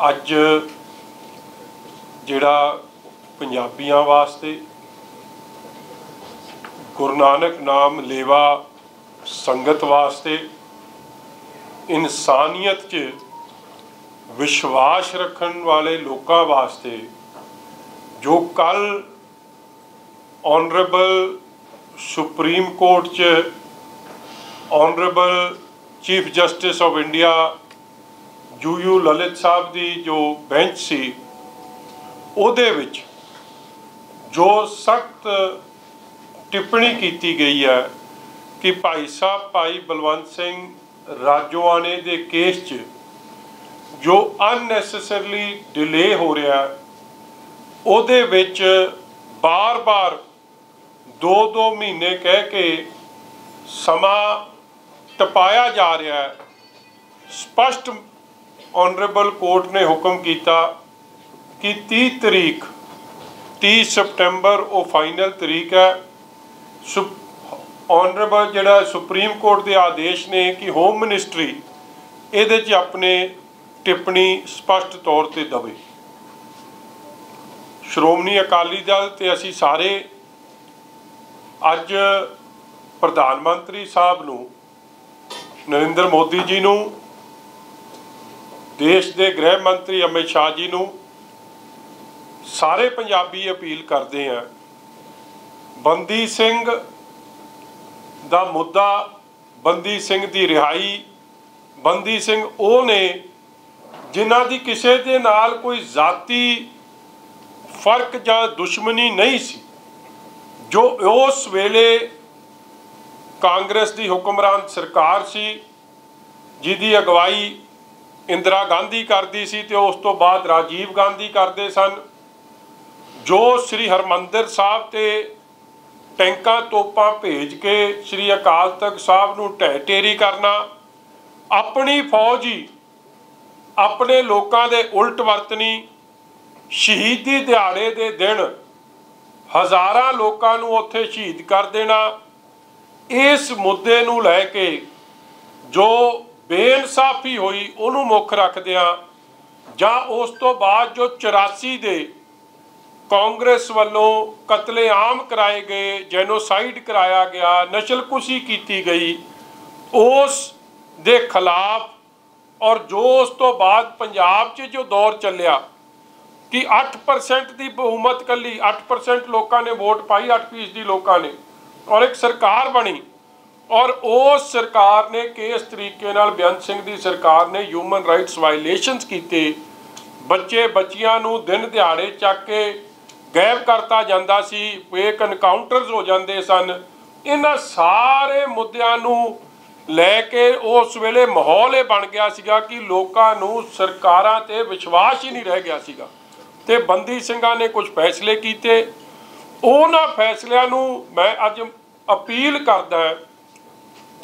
ਅੱਜ ਜਿਹੜਾ ਪੰਜਾਬੀਆਂ ਵਾਸਤੇ ਗੁਰੂ ਨਾਨਕ ਨਾਮ ਲੇਵਾ ਸੰਗਤ ਵਾਸਤੇ ਇਨਸਾਨੀਅਤ 'ਚ ਵਿਸ਼ਵਾਸ ਰੱਖਣ ਵਾਲੇ ਲੋਕਾਂ ਵਾਸਤੇ ਜੋ ਕੱਲ ਆਨਰੇਬਲ ਸੁਪਰੀਮ ਕੋਰਟ 'ਚ honourable chief justice of India U U Lalit Sahib ਦੀ ਜੋ ਬੈਂਚ ਸੀ, ਉਹਦੇ ਵਿੱਚ ਜੋ ਸਖਤ ਟਿੱਪਣੀ ਕੀਤੀ ਗਈ ਹੈ ਕਿ ਭਾਈ ਸਾਹਿਬ, ਭਾਈ ਬਲਵੰਤ ਸਿੰਘ ਰਾਜੋਆਣੇ ਦੇ ਕੇਸ 'ਚ ਜੋ ਅਨਨੈਸੈਸਰਲੀ ਡਿਲੇ ਹੋ ਰਿਹਾ, ਉਹਦੇ ਵਿੱਚ ਬਾਰ-ਬਾਰ 2-2 ਮਹੀਨੇ ਕਹਿ ਕੇ ਸਮਾਂ ਟਪਾਇਆ ਜਾ ਰਿਹਾ ਹੈ। ਸਪਸ਼ਟ ਆਨਰੇਬਲ ਕੋਰਟ ਨੇ ਹੁਕਮ ਕੀਤਾ ਕਿ 30 ਤਰੀਕ 30 ਸਪਟੈਂਬਰ ਉਹ ਫਾਈਨਲ ਤਰੀਕ ਹੈ। ਆਨਰੇਬਲ ਜਿਹੜਾ ਸੁਪਰੀਮ ਕੋਰਟ ਦੇ ਆਦੇਸ਼ ਨੇ ਕਿ ਹੋਮ ਮਿਨਿਸਟਰੀ ਇਹਦੇ 'ਚ ਆਪਣੇ ਟਿੱਪਣੀ ਸਪਸ਼ਟ ਤੌਰ ਤੇ ਦਵੇ। ਸ਼੍ਰੋਮਣੀ ਅਕਾਲੀ ਦਲ ਤੇ ਅਸੀਂ ਸਾਰੇ ਅੱਜ ਪ੍ਰਧਾਨ ਮੰਤਰੀ ਸਾਹਿਬ ਨੂੰ, ਨਰਿੰਦਰ ਮੋਦੀ ਜੀ ਨੂੰ ਦੇਸ਼ ਦੇ ਗ੍ਰਹਿ ਮੰਤਰੀ ਅਮਿਤ ਸ਼ਾਹ ਜੀ ਨੂੰ ਸਾਰੇ ਪੰਜਾਬੀ ਅਪੀਲ ਕਰਦੇ ਆ, ਬੰਦੀ ਸਿੰਘ ਦਾ ਮੁੱਦਾ, ਬੰਦੀ ਸਿੰਘ ਦੀ ਰਿਹਾਈ, ਬੰਦੀ ਸਿੰਘ ਉਹ ਨੇ ਜਿਨ੍ਹਾਂ ਦੀ ਕਿਸੇ ਦੇ ਨਾਲ ਕੋਈ ਜ਼ਾਤੀ ਫ਼ਰਕ ਜਾਂ ਦੁਸ਼ਮਣੀ ਨਹੀਂ ਸੀ, ਜੋ ਉਸ ਵੇਲੇ ਕਾਂਗਰਸ ਦੀ ਹੁਕਮਰਾਨ ਸਰਕਾਰ ਸੀ, ਜਿਹਦੀ ਅਗਵਾਈ ਇੰਦਰਾ ਗਾਂਧੀ ਕਰਦੀ ਸੀ ਤੇ ਉਸ ਤੋਂ ਬਾਅਦ ਰਾਜੀਵ ਗਾਂਧੀ ਕਰਦੇ ਸਨ। ਜੋ ਸ੍ਰੀ ਹਰਮੰਦਰ ਸਾਹਿਬ ਤੇ ਟੈਂਕਾਂ ਤੋਪਾਂ ਭੇਜ ਕੇ ਸ੍ਰੀ ਅਕਾਲ ਤਖਤ ਸਾਹਿਬ ਨੂੰ ਢਹਿ ਢੇਰੀ ਕਰਨਾ, ਆਪਣੀ ਫੌਜ ਹੀ ਆਪਣੇ ਲੋਕਾਂ ਦੇ ਉਲਟ ਵਰਤਣੀ, ਸ਼ਹੀਦੀ ਦਿਹਾੜੇ ਦੇ ਦਿਨ ਹਜ਼ਾਰਾਂ ਲੋਕਾਂ ਨੂੰ ਉੱਥੇ ਸ਼ਹੀਦ ਕਰ ਦੇਣਾ, ਇਸ ਮੁੱਦੇ ਨੂੰ ਲੈ ਕੇ ਜੋ ਬੇਇਨਸਾਫੀ ਹੋਈ, ਉਹਨੂੰ ਮੁੱਖ ਰੱਖਦਿਆਂ ਜਾਂ ਉਸ ਤੋਂ ਬਾਅਦ ਜੋ 84 ਦੇ ਕਾਂਗਰਸ ਵੱਲੋਂ ਕਤਲੇਆਮ ਕਰਾਏ ਗਏ, ਜੈਨੋਸਾਈਡ ਕਰਾਇਆ ਗਿਆ, ਨਸਲਕੁਸ਼ੀ ਕੀਤੀ ਗਈ, ਉਸ ਦੇ ਖਿਲਾਫ ਔਰ ਜੋ ਉਸ ਤੋਂ ਬਾਅਦ ਪੰਜਾਬ 'ਚ ਜੋ ਦੌਰ ਚੱਲਿਆ ਕਿ 8% ਦੀ ਬਹੁਮਤ ਕੱਲੀ 8% ਲੋਕਾਂ ਨੇ ਵੋਟ ਪਾਈ 8% ਲੋਕਾਂ ਨੇ ਔਰ ਇੱਕ ਸਰਕਾਰ ਬਣੀ ਔਰ ਉਸ ਸਰਕਾਰ ਨੇ ਕਿਸ ਤਰੀਕੇ ਨਾਲ ਬੇਅੰਤ ਸਿੰਘ ਦੀ ਸਰਕਾਰ ਨੇ ਹਿਊਮਨ ਰਾਈਟਸ ਵਾਇਲੇਸ਼ਨਸ ਕੀਤੇ? ਬੱਚੇ ਬੱਚੀਆਂ ਨੂੰ ਦਿਨ ਦਿਹਾੜੇ ਚੱਕ ਕੇ ਗਾਇਬ ਕਰਤਾ ਜਾਂਦਾ ਸੀ ਫੇਕ ਐਨਕਾਊਂਟਰਸ ਹੋ ਜਾਂਦੇ ਸਨ। ਇਹਨਾਂ ਸਾਰੇ ਮੁੱਦਿਆਂ ਨੂੰ ਲੈ ਕੇ ਉਸ ਵੇਲੇ ਮਾਹੌਲ ਇਹ ਬਣ ਗਿਆ ਸੀਗਾ ਕਿ ਲੋਕਾਂ ਨੂੰ ਸਰਕਾਰਾਂ ਤੇ ਵਿਸ਼ਵਾਸ ਹੀ ਨਹੀਂ ਰਹਿ ਗਿਆ ਸੀਗਾ। ਤੇ ਬੰਦੀ ਸਿੰਘਾਂ ਨੇ ਕੁਝ ਫੈਸਲੇ ਕੀਤੇ। ਉਹਨਾਂ ਫੈਸਲਿਆਂ ਨੂੰ ਮੈਂ ਅੱਜ ਅਪੀਲ ਕਰਦਾ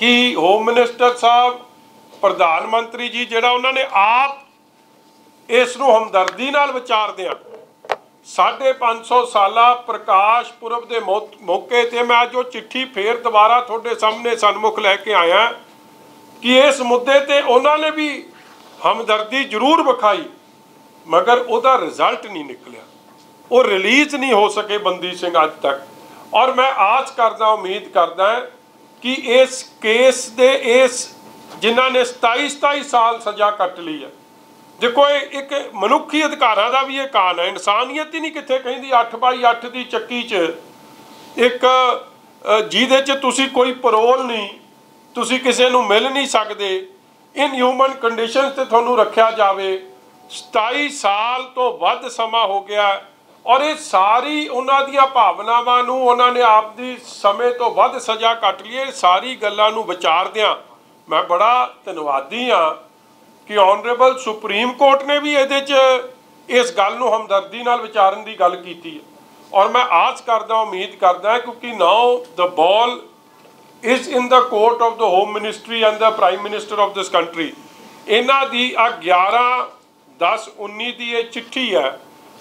ਕਿ ਹੋਮ ਮਿਨਿਸਟਰ ਸਾਹਿਬ, ਪ੍ਰਧਾਨ ਮੰਤਰੀ ਜੀ, ਜਿਹੜਾ ਉਹਨਾਂ ਨੇ ਆਪ ਇਸ ਨੂੰ ਹਮਦਰਦੀ ਨਾਲ ਵਿਚਾਰਦੇ ਆ। 550 ਸਾਲਾ ਪ੍ਰਕਾਸ਼ ਪੁਰਬ ਦੇ ਮੌਕੇ ਤੇ ਮੈਂ ਅੱਜ ਉਹ ਚਿੱਠੀ ਫੇਰ ਦੁਬਾਰਾ ਤੁਹਾਡੇ ਸਾਹਮਣੇ ਸਨਮੁਖ ਲੈ ਕੇ ਆਇਆ ਕਿ ਇਸ ਮੁੱਦੇ ਤੇ ਉਹਨਾਂ ਨੇ ਵੀ ਹਮਦਰਦੀ ਜ਼ਰੂਰ ਵਿਖਾਈ, ਮਗਰ ਉਹਦਾ ਰਿਜ਼ਲਟ ਨਹੀਂ ਨਿਕਲਿਆ। ਉਹ ਰਿਲੀਜ਼ ਨਹੀਂ ਹੋ ਸਕੇ ਬੰਦੀ ਸਿੰਘ ਅੱਜ ਤੱਕ। ਔਰ ਮੈਂ ਆਸ ਕਰਦਾ, ਉਮੀਦ ਕਰਦਾ ਕਿ ਇਸ ਕੇਸ ਦੇ ਇਸ ਜਿਨ੍ਹਾਂ ਨੇ 27 27 ਸਾਲ ਸਜ਼ਾ ਕੱਟ ਲਈ ਹੈ। ਦੇਖੋ ਇਹ ਇੱਕ ਮਨੁੱਖੀ ਅਧਿਕਾਰਾਂ ਦਾ ਵੀ ਇਹ ਕਾਨ ਹੈ। ਇਨਸਾਨੀਅਤ ਹੀ ਨਹੀਂ ਕਿੱਥੇ ਕਹਿੰਦੀ 8 ਬਾਈ 8 ਦੀ ਚੱਕੀ 'ਚ ਇੱਕ ਜਿਹਦੇ 'ਚ ਤੁਸੀਂ ਕੋਈ ਪਰੋਲ ਨਹੀਂ, ਤੁਸੀਂ ਕਿਸੇ ਨੂੰ ਮਿਲ ਨਹੀਂ ਸਕਦੇ ਇਨ ਹਿਊਮਨ ਕੰਡੀਸ਼ਨਸ ਤੇ ਤੁਹਾਨੂੰ ਰੱਖਿਆ ਜਾਵੇ। 27 ਸਾਲ ਤੋਂ ਵੱਧ ਸਮਾਂ ਹੋ ਗਿਆ। ਔਰ ਇਹ ਸਾਰੀ ਉਹਨਾਂ ਦੀਆਂ ਭਾਵਨਾਵਾਂ ਨੂੰ ਉਹਨਾਂ ਨੇ ਆਪਦੀ ਸਮੇਂ ਤੋਂ ਵੱਧ ਸਜ਼ਾ ਕੱਟ ਲਈ ਇਹ ਸਾਰੀ ਗੱਲਾਂ ਨੂੰ ਵਿਚਾਰਦਿਆਂ ਮੈਂ ਬੜਾ ਧੰਨਵਾਦੀ ਆ ਕਿ ਆਨਰੇਬਲ ਸੁਪਰੀਮ ਕੋਰਟ ਨੇ ਵੀ ਇਹਦੇ 'ਚ ਇਸ ਗੱਲ ਨੂੰ ਹਮਦਰਦੀ ਨਾਲ ਵਿਚਾਰਨ ਦੀ ਗੱਲ ਕੀਤੀ ਹੈ। ਔਰ ਮੈਂ ਆਸ ਕਰਦਾ, ਉਮੀਦ ਕਰਦਾ ਕਿਉਂਕਿ now the ball is in the court of the home ministry and the prime minister of this country ਇਹਨਾਂ ਦੀ ਆ 11 10 19 ਦੀ ਇਹ ਚਿੱਠੀ ਹੈ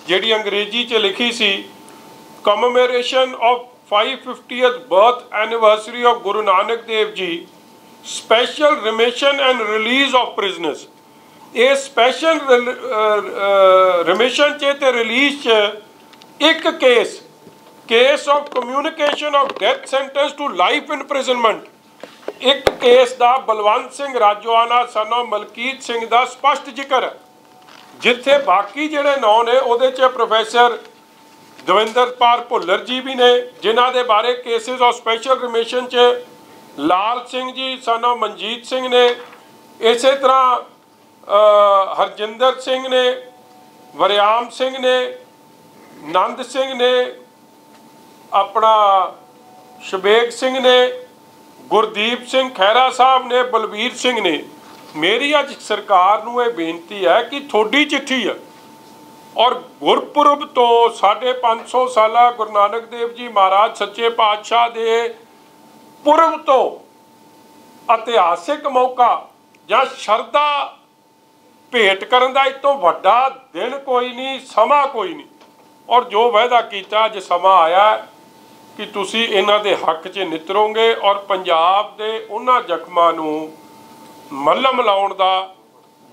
ਜਿਹੜੀ ਅੰਗਰੇਜ਼ੀ 'ਚ ਲਿਖੀ ਸੀ commemoration of 550th birth anniversary of Guru Nanak Dev ji special remission and release of prisoners ਇਹ ਸਪੈਸ਼ਲ ਰਿਮਿਸ਼ਨ ਚ ਤੇ ਰਿਲੀਜ਼ ਚ ਇੱਕ case case of communication of death sentence to life imprisonment ਇੱਕ ਕੇਸ ਦਾ ਬਲਵੰਤ ਸਿੰਘ ਰਾਜੋਆਣਾ ਸਨੋ ਮਲਕੀਤ ਸਿੰਘ ਦਾ ਸਪਸ਼ਟ ਜ਼ਿਕਰ ਹੈ। ਜਿੱਥੇ ਬਾਕੀ ਜਿਹੜੇ ਨੌ ਨੇ, ਉਹਦੇ 'ਚ ਪ੍ਰੋਫੈਸਰ ਦਵਿੰਦਰਪਾਲ ਭੁੱਲਰ ਜੀ ਵੀ ਨੇ, ਜਿਨ੍ਹਾਂ ਦੇ ਬਾਰੇ ਕੇਸਿਸ ਆਫ ਸਪੈਸ਼ਲ ਰਿਮਿਸ਼ਨ 'ਚ ਲਾਲ ਸਿੰਘ ਜੀ ਸਨ ਸਨੋ ਮਨਜੀਤ ਸਿੰਘ ਨੇ, ਇਸੇ ਤਰ੍ਹਾਂ ਹਰਜਿੰਦਰ ਸਿੰਘ ਨੇ, ਵਰਿਆਮ ਸਿੰਘ ਨੇ, ਨੰਦ ਸਿੰਘ ਨੇ, ਆਪਣਾ ਸ਼ਬੇਗ ਸਿੰਘ ਨੇ, ਗੁਰਦੀਪ ਸਿੰਘ ਖਹਿਰਾ ਸਾਹਿਬ ਨੇ, ਬਲਬੀਰ ਸਿੰਘ ਨੇ। ਮੇਰੀ ਅੱਜ ਸਰਕਾਰ ਨੂੰ ਇਹ ਬੇਨਤੀ ਹੈ ਕਿ ਤੁਹਾਡੀ ਚਿੱਠੀ ਹੈ ਔਰ ਗੁਰਪੁਰਬ ਤੋਂ 550 ਸਾਲਾ ਗੁਰੂ ਨਾਨਕ ਦੇਵ ਜੀ ਮਹਾਰਾਜ ਸੱਚੇ ਪਾਤਸ਼ਾਹ ਦੇ ਪੁਰਬ ਤੋਂ ਇਤਿਹਾਸਿਕ ਮੌਕਾ ਜਾਂ ਸ਼ਰਧਾ ਭੇਟ ਕਰਨ ਦਾ ਇਸ ਤੋਂ ਵੱਡਾ ਦਿਨ ਕੋਈ ਨਹੀਂ, ਸਮਾਂ ਕੋਈ ਨਹੀਂ। ਔਰ ਜੋ ਵਾਅਦਾ ਕੀਤਾ, ਅੱਜ ਸਮਾਂ ਆਇਆ ਕਿ ਤੁਸੀਂ ਇਹਨਾਂ ਦੇ ਹੱਕ 'ਚ ਨਿਤਰੋਗੇ ਔਰ ਪੰਜਾਬ ਦੇ ਉਹਨਾਂ ਜ਼ਖਮਾਂ ਨੂੰ ਮੱਲਮ ਲਾਉਣ ਦਾ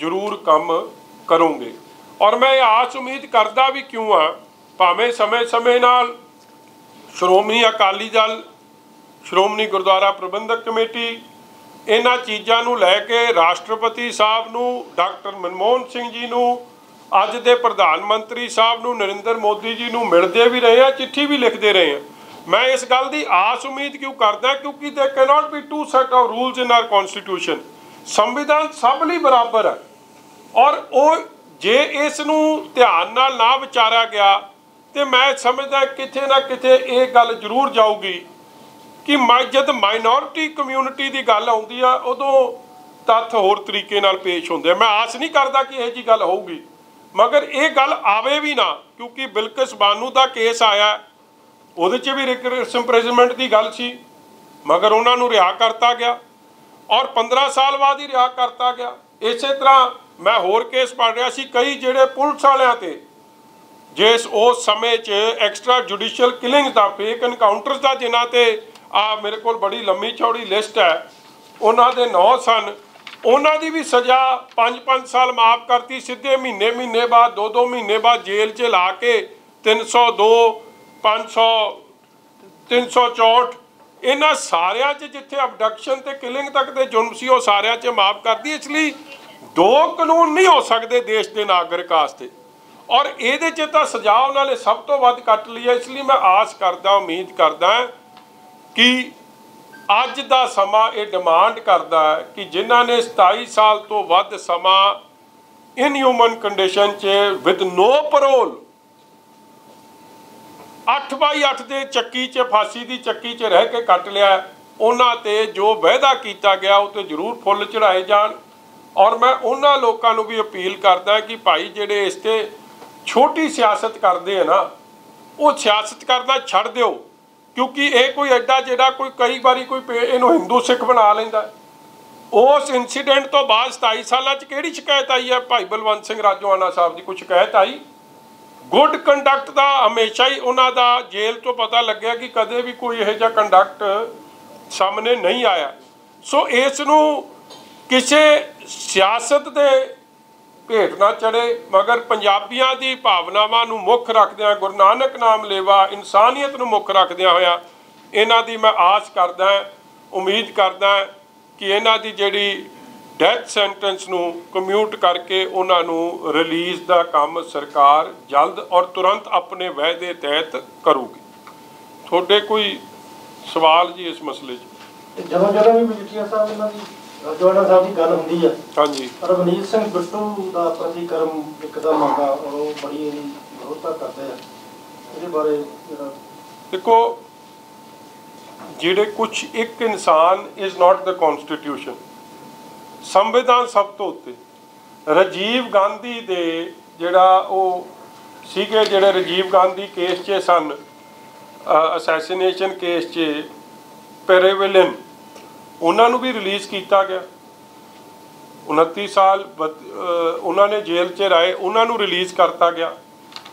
ਜ਼ਰੂਰ ਕੰਮ ਕਰੋਗੇ। ਔਰ ਮੈਂ ਇਹ ਆਸ ਉਮੀਦ ਕਰਦਾ ਵੀ ਕਿਉਂ ਆ, ਭਾਵੇਂ ਸਮੇਂ-ਸਮੇਂ ਨਾਲ ਸ਼੍ਰੋਮਣੀ ਅਕਾਲੀ ਦਲ, ਸ਼੍ਰੋਮਣੀ ਗੁਰਦੁਆਰਾ ਪ੍ਰਬੰਧਕ ਕਮੇਟੀ, ਇਹਨਾਂ ਚੀਜ਼ਾਂ ਨੂੰ ਲੈ ਕੇ ਰਾਸ਼ਟਰਪਤੀ ਸਾਹਿਬ ਨੂੰ, ਡਾਕਟਰ ਮਨਮੋਹਨ ਸਿੰਘ ਜੀ ਨੂੰ, ਅੱਜ ਦੇ ਪ੍ਰਧਾਨ ਮੰਤਰੀ ਸਾਹਿਬ ਨੂੰ, ਨਰਿੰਦਰ ਮੋਦੀ ਜੀ ਨੂੰ ਮਿਲਦੇ ਵੀ ਰਹੇ ਆ, ਚਿੱਠੀ ਵੀ ਲਿਖਦੇ ਰਹੇ ਆ। ਮੈਂ ਇਸ ਗੱਲ ਦੀ ਆਸ ਉਮੀਦ ਕਿਉਂ ਕਰਦਾ, ਕਿਉਂਕਿ they cannot be two set of rules in our constitution ਸੰਵਿਧਾਨ ਸਭ ਲਈ ਬਰਾਬਰ ਹੈ। ਔਰ ਉਹ ਜੇ ਇਸ ਨੂੰ ਧਿਆਨ ਨਾਲ ਨਾ ਵਿਚਾਰਿਆ ਗਿਆ, ਤੇ ਮੈਂ ਸਮਝਦਾ ਕਿਤੇ ਨਾ ਕਿਤੇ ਇਹ ਗੱਲ ਜ਼ਰੂਰ ਜਾਊਗੀ ਕਿ ਮੈਂ ਜਦ ਮਾਈਨੋਰਿਟੀ ਕਮਿਊਨਿਟੀ ਦੀ ਗੱਲ ਆਉਂਦੀ ਆ, ਉਦੋਂ ਤੱਥ ਹੋਰ ਤਰੀਕੇ ਨਾਲ ਪੇਸ਼ ਹੁੰਦੇ ਆ। ਮੈਂ ਆਸ ਨਹੀਂ ਕਰਦਾ ਕਿ ਇਹ ਜੀ ਗੱਲ ਹੋਊਗੀ। ਮਗਰ ਇਹ ਗੱਲ ਆਵੇ ਵੀ ਨਾ, ਕਿਉਂਕਿ ਬਿਲਕਿਸ ਬਾਨੂ ਦਾ ਕੇਸ ਆਇਆ, ਉਹਦੇ 'ਚ ਵੀ ਰਿਕਰੈਸ ਦੀ ਗੱਲ ਸੀ। ਮਗਰ ਉਹਨਾਂ ਨੂੰ ਰਿਹਾ ਕਰਤਾ ਗਿਆ। ਔਰ 15 ਸਾਲ ਬਾਅਦ ਹੀ ਰਿਹਾ ਕਰਤਾ ਗਿਆ। ਇਸੇ ਤਰ੍ਹਾਂ ਮੈਂ ਹੋਰ ਕੇਸ ਪੜ ਰਿਹਾ ਸੀ। ਕਈ ਜਿਹੜੇ ਪੁਲਿਸ ਵਾਲਿਆਂ ਤੇ ਜਿਸ ਉਸ ਸਮੇਂ 'ਚ ਐਕਸਟਰਾ ਜੁਡੀਸ਼ੀਅਲ ਕਿਲਿੰਗਸ ਦਾ ਫੇਕ ਐਨਕਾਊਂਟਰਸ ਦਾ ਜਿਨ੍ਹਾਂ ਤੇ ਆ ਮੇਰੇ ਕੋਲ ਬੜੀ ਲੰਮੀ ਚੌੜੀ ਲਿਸਟ ਹੈ, ਉਹਨਾਂ ਦੇ ਨੌ ਸਨ। ਉਹਨਾਂ ਦੀ ਵੀ ਸਜ਼ਾ 5-5 ਸਾਲ ਮਾਫ ਕਰਤੀ। ਸਿੱਧੇ ਮਹੀਨੇ ਮਹੀਨੇ ਬਾਅਦ 2-2 ਮਹੀਨੇ ਬਾਅਦ ਜੇਲ੍ਹ 'ਚ ਲਾ ਕੇ 302 500 364 ਇਹਨਾਂ ਸਾਰਿਆਂ 'ਚ ਜਿੱਥੇ ਅਬਡਕਸ਼ਨ ਤੇ ਕਿਲਿੰਗ ਤੱਕ ਦੇ ਜੁਰਮ ਸੀ, ਉਹ ਸਾਰਿਆਂ 'ਚ ਮਾਫ ਕਰਦੀ, ਇਸ ਲਈ ਦੋ ਕਾਨੂੰਨ ਨਹੀਂ ਹੋ ਸਕਦੇ ਦੇਸ਼ ਦੇ ਨਾਗਰਿਕ ਵਾਸਤੇ। ਔਰ ਇਹਦੇ 'ਚ ਤਾਂ ਸਜ਼ਾ ਉਹਨਾਂ ਨੇ ਸਭ ਤੋਂ ਵੱਧ ਕੱਟ ਲਈ ਹੈ, ਇਸ ਲਈ ਮੈਂ ਆਸ ਕਰਦਾ, ਉਮੀਦ ਕਰਦਾ ਕਿ ਅੱਜ ਦਾ ਸਮਾਂ ਇਹ ਡਿਮਾਂਡ ਕਰਦਾ ਹੈ ਕਿ ਜਿਨ੍ਹਾਂ ਨੇ 27 ਸਾਲ ਤੋਂ ਵੱਧ ਸਮਾਂ ਇਨਹਿਊਮਨ ਕੰਡੀਸ਼ਨ 'ਚ ਵਿਦ ਨੋ ਪੈਰੋਲ 8 ਬਾਈ 8 ਦੇ ਚੱਕੀ 'ਚ, ਫਾਂਸੀ ਦੀ ਚੱਕੀ 'ਚ ਰਹਿ ਕੇ ਕੱਟ ਲਿਆ। ਉਹਨਾਂ ਤੇ ਜੋ ਵਾਅਦਾ ਕੀਤਾ ਗਿਆ, ਉਹ ਤੇ ਜ਼ਰੂਰ ਫੁੱਲ ਚੜਾਏ ਜਾਣ। ਔਰ ਮੈਂ ਉਹਨਾਂ ਲੋਕਾਂ ਨੂੰ ਵੀ ਅਪੀਲ ਕਰਦਾ ਕਿ ਭਾਈ ਜਿਹੜੇ ਇਸ ਤੇ ਛੋਟੀ ਸਿਆਸਤ ਕਰਦੇ ਆ ਨਾ, ਉਹ ਸਿਆਸਤ ਕਰਨਾ ਛੱਡ ਦਿਓ। ਕਿਉਂਕਿ ਇਹ ਕੋਈ ਐਡਾ ਜਿਹੜਾ ਕੋਈ ਕਈ ਵਾਰੀ ਕੋਈ ਪੇ- ਇਹਨੂੰ ਹਿੰਦੂ ਸਿੱਖ ਬਣਾ ਲੈਂਦਾ। ਉਸ ਇਨਸੀਡੈਂਟ ਤੋਂ ਬਾਅਦ 27 ਸਾਲਾਂ 'ਚ ਕਿਹੜੀ ਸ਼ਿਕਾਇਤ ਆਈ ਹੈ? ਭਾਈ ਬਲਵੰਤ ਸਿੰਘ ਰਾਜੋਆਣਾ ਸਾਹਿਬ ਦੀ ਕੋਈ ਸ਼ਿਕਾਇਤ ਆਈ? ਗੁੱਡ ਕੰਡਕਟ ਦਾ ਹਮੇਸ਼ਾ ਹੀ ਉਹਨਾਂ ਦਾ ਜੇਲ੍ਹ ਤੋਂ ਪਤਾ ਲੱਗਿਆ ਕਿ ਕਦੇ ਵੀ ਕੋਈ ਇਹੋ ਜਿਹਾ ਕੰਡਕਟ ਸਾਹਮਣੇ ਨਹੀਂ ਆਇਆ। ਸੋ ਇਸ ਨੂੰ ਕਿਸੇ ਸਿਆਸਤ ਦੇ ਭੇਟ ਨਾ ਚੜੇ ਮਗਰ ਪੰਜਾਬੀਆਂ ਦੀ ਭਾਵਨਾਵਾਂ ਨੂੰ ਮੁੱਖ ਰੱਖਦਿਆਂ, ਗੁਰੂ ਨਾਨਕ ਨਾਮ ਲੇਵਾ ਇਨਸਾਨੀਅਤ ਨੂੰ ਮੁੱਖ ਰੱਖਦਿਆਂ ਹੋਇਆ ਇਹਨਾਂ ਦੀ ਮੈਂ ਆਸ ਕਰਦਾ, ਉਮੀਦ ਕਰਦਾ ਕਿ ਇਹਨਾਂ ਦੀ ਜਿਹੜੀ ਡੈਥ ਸੈਂਟੈਂਸ ਨੂੰ ਕਮਿਊਟ ਕਰਕੇ ਉਹਨਾਂ ਨੂੰ ਰਿਲੀਜ਼ ਦਾ ਕੰਮ ਸਰਕਾਰ ਜਲਦ ਔਰ ਤੁਰੰਤ ਆਪਣੇ ਵਾਅਦੇ ਤਹਿਤ ਕਰੂਗੀ। ਤੁਹਾਡੇ ਕੋਈ ਸਵਾਲ ਜੀ ਇਸ ਮਸਲੇ 'ਚ? ਜਦੋਂ ਜਦੋਂ ਵੀ ਮਜੀਠੀਆ ਸਾਹਿਬ ਇਹਨਾਂ ਦੀ ਰਾਜਵਾੜਾ ਸਾਹਿਬ ਦੀ ਗੱਲ ਹੁੰਦੀ ਆ ਹਾਂਜੀ। ਰਵਨੀਤ ਸਿੰਘ ਬਿੱਟੂ ਦਾ ਪ੍ਰਤੀਕਰਮ ਇੱਕਦਮ ਆਉਂਦਾ ਔਰ ਉਹ ਬੜੀ ਇਹਦੀ ਵਿਰੋਧਤਾ ਕਰਦੇ ਆ। ਇਹਦੇ ਬਾਰੇ ਜਿਹੜਾ ਦੇਖੋ ਜਿਹੜੇ ਕੁਝ ਇੱਕ ਇਨਸਾਨ ਇਜ਼ ਨਾਟ ਦ ਕਨਸਟੀਟਿਊਸ਼ਨ ਸੰਵਿਧਾਨ ਸਭ ਤੋਂ ਉੱਤੇ। ਰਾਜੀਵ ਗਾਂਧੀ ਦੇ ਜਿਹੜਾ ਉਹ ਸੀਗੇ, ਜਿਹੜੇ ਰਾਜੀਵ ਗਾਂਧੀ ਕੇਸ 'ਚ ਸਨ ਅਸੈਸੀਨੇਸ਼ਨ ਕੇਸ 'ਚ ਪੈਰੇਵਿਲਨ ਉਹਨਾਂ ਨੂੰ ਵੀ ਰਿਲੀਜ਼ ਕੀਤਾ ਗਿਆ। 29 ਸਾਲ ਬਤ- ਉਹਨਾਂ ਨੇ ਜੇਲ੍ਹ 'ਚ ਰਾਏ ਉਹਨਾਂ ਨੂੰ ਰਿਲੀਜ਼ ਕਰਤਾ ਗਿਆ।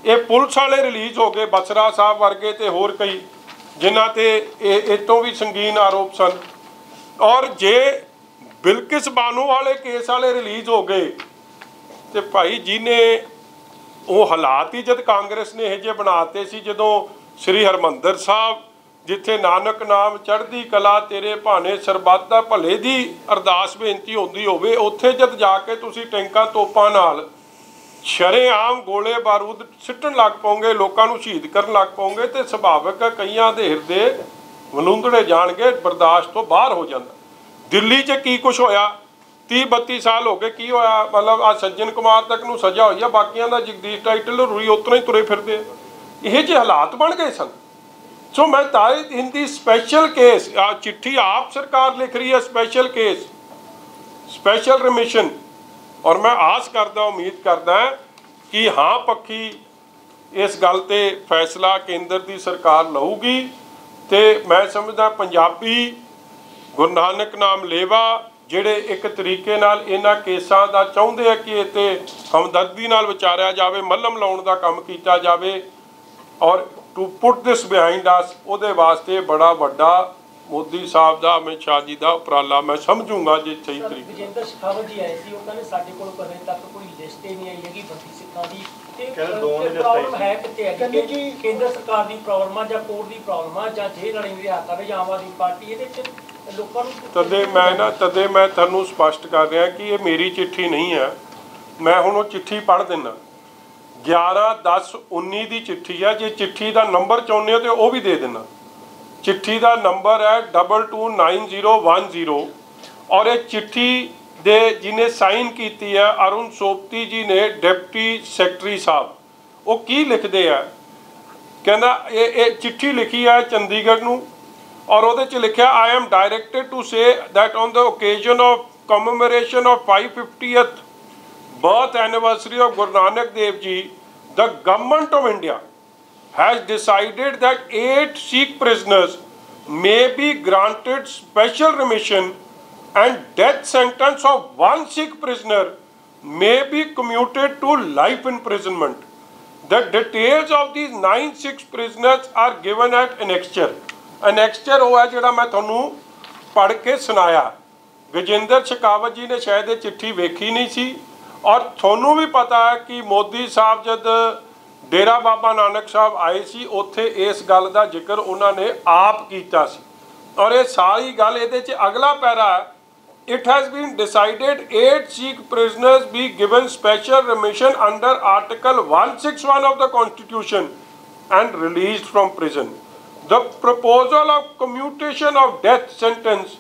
ਇਹ ਪੁਲਿਸ ਵਾਲੇ ਰਿਲੀਜ਼ ਹੋ ਗਏ, ਬਸਰਾ ਸਾਹਿਬ ਵਰਗੇ ਤੇ ਹੋਰ ਕਈ, ਜਿਨ੍ਹਾਂ ਤੇ ਇਹ ਇਹ ਤੋਂ ਵੀ ਸੰਗੀਨ ਆਰੋਪ ਸਨ। ਔਰ ਜੇ ਬਿਲਕਿਸ ਬਾਨੂ ਵਾਲੇ ਕੇਸ ਵਾਲੇ ਰਿਲੀਜ਼ ਹੋ ਗਏ ਤੇ ਭਾਈ ਜਿਹਨੇ ਉਹ ਹਾਲਾਤ ਹੀ ਜਦ ਕਾਂਗਰਸ ਨੇ ਇਹ ਜਿਹੇ ਬਣਾਤੇ ਸੀ ਜਦੋਂ ਸ੍ਰੀ ਹਰਮੰਦਰ ਸਾਹਿਬ, ਜਿੱਥੇ ਨਾਨਕ ਨਾਮ ਚੜ੍ਹਦੀ ਕਲਾ ਤੇਰੇ ਭਾਣੇ ਸਰਬੱਤ ਦਾ ਭਲੇ ਦੀ ਅਰਦਾਸ ਬੇਨਤੀ ਹੁੰਦੀ ਹੋਵੇ, ਉੱਥੇ ਜਦ ਜਾ ਕੇ ਤੁਸੀਂ ਟੈਂਕਾਂ ਤੋਪਾਂ ਨਾਲ ਸ਼ਰੇਆਮ ਗੋਲੇ ਬਾਰੂਦ ਸਿੱਟਣ ਲੱਗ ਪਉਂਗੇ, ਲੋਕਾਂ ਨੂੰ ਸ਼ਹੀਦ ਕਰਨ ਲੱਗ ਪਉਂਗੇ ਤੇ ਸੁਭਾਵਿਕ ਕਈਆਂ ਦੇ ਹਿਰਦੇ ਵਲੂੰਦੜੇ ਜਾਣਗੇ, ਬਰਦਾਸ਼ਤ ਤੋਂ ਬਾਹਰ ਹੋ ਜਾਂਦਾ। ਦਿੱਲੀ 'ਚ ਕੀ ਕੁਝ ਹੋਇਆ? 30 32 ਸਾਲ ਹੋ ਗਏ, ਕੀ ਹੋਇਆ? ਮਤਲਬ ਆ ਸੱਜਣ ਕੁਮਾਰ ਤੱਕ ਨੂੰ ਸਜ਼ਾ ਹੋਈ ਆ, ਬਾਕੀਆਂ ਦਾ ਜਗਦੀਸ਼ ਟਾਈਟਲ ਰੂਈ ਉਤਨਾ ਹੀ ਤੁਰੇ ਫਿਰਦੇ ਆ। ਇਹ ਜਿਹੇ ਹਾਲਾਤ ਬਣ ਗਏ ਸਨ। ਸੋ ਮੈਂ ਤਾਂ ਹਿੰਦੀ ਸਪੈਸ਼ਲ ਕੇਸ ਆ ਚਿੱਠੀ ਆਪ ਸਰਕਾਰ ਲਿਖ ਰਹੀ ਹੈ ਸਪੈਸ਼ਲ ਕੇਸ ਸਪੈਸ਼ਲ ਰਮਿਸ਼ਨ ਔਰ ਮੈਂ ਆਸ ਕਰਦਾ, ਉਮੀਦ ਕਰਦਾ ਕਿ ਹਾਂ ਪੱਖੀ ਇਸ ਗੱਲ ਤੇ ਫੈਸਲਾ ਕੇਂਦਰ ਦੀ ਸਰਕਾਰ ਲਊਗੀ ਤੇ ਮੈਂ ਸਮਝਦਾ ਪੰਜਾਬੀ ਗੁਰੂ ਨਾਨਕ ਨਾਮ ਲੇਵਾ ਜਿਹੜੇ ਇੱਕ ਤਰੀਕੇ ਨਾਲ ਇਹਨਾਂ ਕੇਸਾਂ ਦਾ ਚਾਹੁੰਦੇ ਆ ਕਿ ਇਹ ਤੇ ਹਮਦਰਦੀ ਨਾਲ ਵਿਚਾਰਿਆ ਜਾਵੇ ਮੱਲਮ ਲਾਉਣ ਦਾ ਕੰਮ ਕੀਤਾ ਜਾਵੇ ਔਰ ਟੂ ਪੁੱਟ ਦਿਸ ਬਿਹਾਈਂਡ ਅਸ ਉਹਦੇ ਵਾਸਤੇ ਬੜਾ ਵੱਡਾ ਮੋਦੀ ਸਾਹਿਬ ਦਾ ਅਮਿਤ ਸ਼ਾਹ ਜੀ ਦਾ ਉਪਰਾਲਾ ਮੈਂ ਸਮਝੂੰਗਾ ਜੇ ਸਹੀ ਤਰੀਕੇ ਵਿਜੇਂਦਰ ਸ਼ਿਖਾਵਤ ਜੀ ਆਏ ਸੀ ਉਹ ਕਹਿੰਦੇ ਸਾਡੇ ਕੋਲ ਕਦੇ ਤੱਕ ਕੋਈ ਲਿਸਟ ਹੀ ਨਹੀਂ ਆਈ ਹੈਗੀ ਬੰਦੀ ਸਿੱਖਾਂ ਦੀ। ਤੇ ਕਹਿੰਦੇ ਦੀ ਪ੍ਰੋਬਲਮ ਆਈ ਹੈ ਕਿੱਥੇ ਹੈ ਕਹਿੰਦੇ ਕਿ ਕੇਂਦਰ ਸਰਕਾਰ ਦੀ ਪ੍ਰੋਬਲਮ ਆ ਜਾਂ ਕੋਰਟ ਦੀ ਪ੍ਰੋਬਲਮ ਆ ਜਾਂ ਜੇਲ੍ਹ ਵਾਲੀ ਰਿਆਸਤ ਆਵੇ ਜਾਂ ਆਮ ਆਦਮੀ ਪਾਰਟੀ ਇਹਦੇ ਚ ਲੋਕਾਂ ਨੂੰ ਤਦੇ ਮੈਂ ਨਾ, ਤਦੇ ਮੈਂ ਤੁਹਾਨੂੰ ਸਪਸ਼ਟ ਕਰ ਰਿਹਾ ਕਿ ਇਹ ਮੇਰੀ ਚਿੱਠੀ ਨਹੀਂ ਹੈ। ਮੈਂ ਹੁਣ ਉਹ ਚਿੱਠੀ ਪੜ੍ਹ ਦਿੰਦਾ 11 10 19 ਦੀ ਚਿੱਠੀ ਹੈ ਜੇ ਚਿੱਠੀ ਦਾ ਨੰਬਰ ਚਾਹੁੰਦੇ ਹੋ ਤੇ ਉਹ ਵੀ ਦੇ ਦੇਣਾ ਚਿੱਠੀ ਦਾ ਨੰਬਰ ਹੈ 229010 ਔਰ ਇਹ ਚਿੱਠੀ ਦੇ ਜਿਹਨੇ ਸਾਈਨ ਕੀਤੀ ਹੈ ਅਰੁਣ ਸੋਪਤੀ ਜੀ ਨੇ ਡਿਪਟੀ ਸੈਕਟਰੀ ਸਾਹਿਬ, ਉਹ ਕੀ ਲਿਖਦੇ ਆ? ਕਹਿੰਦਾ ਇਹ ਇਹ ਚਿੱਠੀ ਲਿਖੀ ਹੈ ਚੰਡੀਗੜ੍ਹ ਨੂੰ। ਔਰ ਉਹਦੇ ਚ ਲਿਖਿਆ I am directed to say that on the occasion of commemoration of 550th birth anniversary of Guru Nanak Dev Ji the government of India has decided that eight Sikh prisoners may be granted special remission and death sentence of one Sikh prisoner may be commuted to life imprisonment. The details of these nine Sikh prisoners are given at annexure. ਅਨੈਕਸਚਰ ਉਹ ਹੈ ਜਿਹੜਾ ਮੈਂ ਤੁਹਾਨੂੰ ਪੜ ਕੇ ਸੁਣਾਇਆ ਵਿਜੇਂਦਰ ਸ਼ਿਕਾਵਤ ਜੀ ਨੇ ਸ਼ਾਇਦ ਇਹ ਚਿੱਠੀ ਵੇਖੀ ਨਹੀਂ ਸੀ ਔਰ ਤੁਹਾਨੂੰ ਵੀ ਪਤਾ ਹੈ ਕਿ ਮੋਦੀ ਸਾਹਿਬ ਜਦ ਡੇਰਾ ਬਾਬਾ ਨਾਨਕ ਸਾਹਿਬ ਆਏ ਸੀ ਉੱਥੇ ਇਸ ਗੱਲ ਦਾ ਜ਼ਿਕਰ ਉਹਨਾਂ ਨੇ ਆਪ ਕੀਤਾ ਸੀ ਔਰ ਇਹ ਸਾਰੀ ਗੱਲ ਇਹਦੇ 'ਚ ਅਗਲਾ para it has been decided 8 Sikh prisoners be given special remission under article 161 of the constitution and released from prison The proposal of commutation of death sentence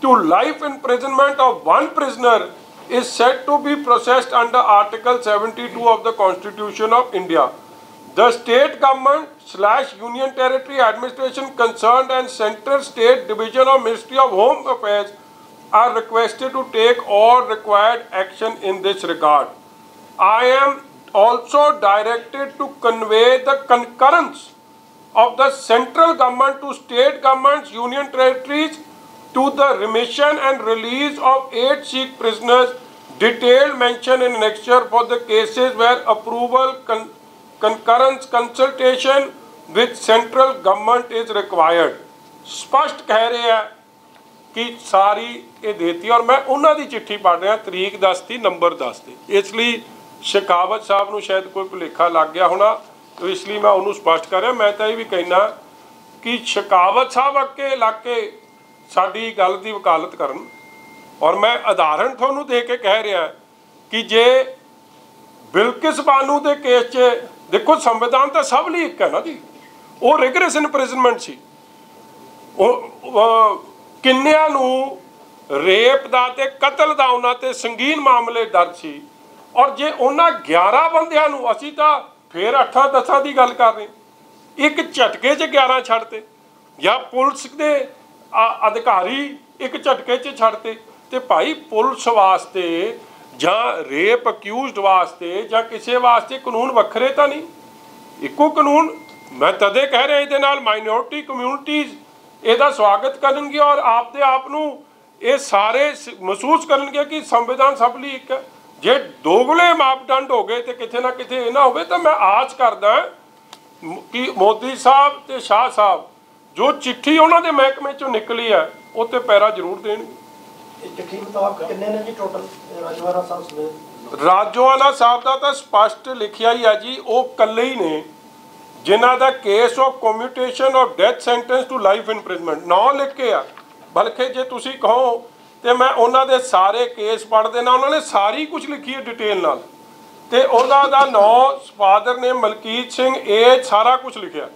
to life imprisonment of one prisoner is said to be processed under Article 72 of the Constitution of India. The state government slash union territory administration concerned and central state division of Ministry of Home Affairs are requested to take all required action in this regard. I am also directed to convey the concurrence of the central government to state governments, union territories to the remission and release of eight Sikh prisoners. Detailed mention in annexure for the cases where approval, con- concurrence, consultation with central government is required. ਸਪਸ਼ਟ ਕਹਿ ਰਿਹਾ ਕਿ ਸਾਰੀ ਇਹ ਦੇਤੀ ਔਰ ਮੈਂ ਉਹਨਾਂ ਦੀ ਚਿੱਠੀ ਪੜ੍ਹ ਰਿਹਾ ਤਰੀਕ ਦੱਸਤੀ ਨੰਬਰ ਦੱਸਤੀ ਇਸ ਲਈ ਸ਼ਿਕਾਵਤ ਸਾਹਿਬ ਨੂੰ ਸ਼ਾਇਦ ਕੋਈ ਭੁਲੇਖਾ ਲੱਗ ਗਿਆ ਹੋਣਾ ਤੇ ਇਸ ਲਈ ਮੈਂ ਉਹਨੂੰ ਸਪਸ਼ਟ ਕਰ ਰਿਹਾ, ਮੈਂ ਤਾਂ ਇਹ ਵੀ ਕਹਿਣਾ ਕਿ ਸ਼ਿਕਾਵਤ ਸਾਹਿਬ ਅੱਗੇ ਇਲਾਕੇ ਸਾਡੀ ਗੱਲ ਦੀ ਵਕਾਲਤ ਕਰਨ। ਔਰ ਮੈਂ ਉਦਾਹਰਣ ਤੁਹਾਨੂੰ ਦੇ ਕੇ ਕਹਿ ਰਿਹਾ ਕਿ ਜੇ ਬਿਲਕਿਸ ਬਾਨੂ ਦੇ ਕੇਸ 'ਚ, ਦੇਖੋ ਸੰਵਿਧਾਨ ਤਾਂ ਸਭ ਲਈ ਇੱਕ ਹੈ ਨਾ ਜੀ। ਉਹ ਰਿਗਰਸ ਇਨਪ੍ਰਿਜ਼ਨਮੈਂਟ ਸੀ। ਉਹ ਕਿੰਨਿਆਂ ਨੂੰ ਰੇਪ ਦਾ ਤੇ ਕਤਲ ਦਾ ਉਹਨਾਂ ਤੇ ਸੰਗੀਨ ਮਾਮਲੇ ਦਰਜ ਸੀ। ਔਰ ਜੇ ਉਹਨਾਂ 11 ਬੰਦਿਆਂ ਨੂੰ ਅਸੀਂ ਤਾਂ ਫਿਰ 8 10 ਦੀ ਗੱਲ ਕਰ ਰਹੇ ਇੱਕ ਝਟਕੇ 'ਚ 11 ਛੱਡਤੇ ਜਾਂ ਪੁਲਿਸ ਦੇ ਅਧਿਕਾਰੀ ਇੱਕ ਝਟਕੇ 'ਚ ਛੱਡਤੇ ਤੇ ਭਾਈ ਪੁਲਿਸ ਵਾਸਤੇ ਜਾਂ ਰੇਪ ਅਕਿਊਜ਼ਡ ਵਾਸਤੇ ਜਾਂ ਕਿਸੇ ਵਾਸਤੇ ਕਾਨੂੰਨ ਵੱਖਰੇ ਤਾਂ ਨਹੀਂ। ਇੱਕੋ ਕਾਨੂੰਨ ਮੈਂ ਤਦੇ ਕਹਿ ਰਿਹਾ ਇਹਦੇ ਨਾਲ ਮਾਈਨੋਰਟੀ ਕਮਿਊਨਿਟੀਜ਼ ਇਹਦਾ ਸਵਾਗਤ ਕਰਨਗੇ ਔਰ ਆਪਦੇ ਆਪ ਨੂੰ ਇਹ ਸਾਰੇ ਮਹਿਸੂਸ ਕਰਨਗੇ ਕਿ ਸੰਵਿਧਾਨ ਸਭ ਲਈ ਇੱਕ ਹੈ। ਜੇ ਦੋਗਲੇ ਮਾਪਦੰਡ ਹੋ ਗਏ ਤੇ ਕਿਤੇ ਨਾ ਕਿਤੇ ਇਹ ਨਾ ਹੋਵੇ ਤਾਂ ਮੈਂ ਆਸ ਕਰਦਾ ਕਿ ਮੋਦੀ ਸਾਹਿਬ ਤੇ ਸ਼ਾਹ ਸਾਹਿਬ ਜੋ ਚਿੱਠੀ ਉਹਨਾਂ ਦੇ ਮਹਿਕਮੇ ਚੋਂ ਨਿਕਲੀ ਹੈ ਉਹ ਤੇ ਪੈਰਾ ਜ਼ਰੂਰ ਦੇਣਗੇ। ਇਹ ਚਿੱਠੀ ਮੁਤਾਬਕ ਕਿੰਨੇ ਨੇ ਜੀ ਟੋਟਲ ਰਾਜਵਾਰਾ ਸਾਹਿਬ ਸਮੇਤ ਰਾਜੋਆਣਾ ਸਾਹਿਬ ਦਾ ਤਾਂ ਸਪਸ਼ਟ ਲਿਖਿਆ ਹੀ ਹੈ ਜੀ ਉਹ ਇਕੱਲੇ ਹੀ ਨੇ ਜਿਨ੍ਹਾਂ ਦਾ case of commutation of death sentence to life imprisonment ਨਾਂ ਲਿਖ ਕੇ ਆ। ਬਲਕਿ ਜੇ ਤੁਸੀਂ ਕਹੋ ਤੇ ਮੈਂ ਉਹਨਾਂ ਦੇ ਸਾਰੇ ਕੇਸ ਪੜ੍ਹਦੇ ਨਾ ਉਹਨਾਂ ਨੇ ਸਾਰੀ ਕੁਝ ਲਿਖੀ ਹੈ ਡਿਟੇਲ ਨਾਲ। ਤੇ ਉਹਨਾਂ ਦਾ ਨੌ ਫਾਦਰ ਨੇ ਮਲਕੀਤ ਸਿੰਘ, ਇਹ ਸਾਰਾ ਕੁਝ ਲਿਖਿਆ।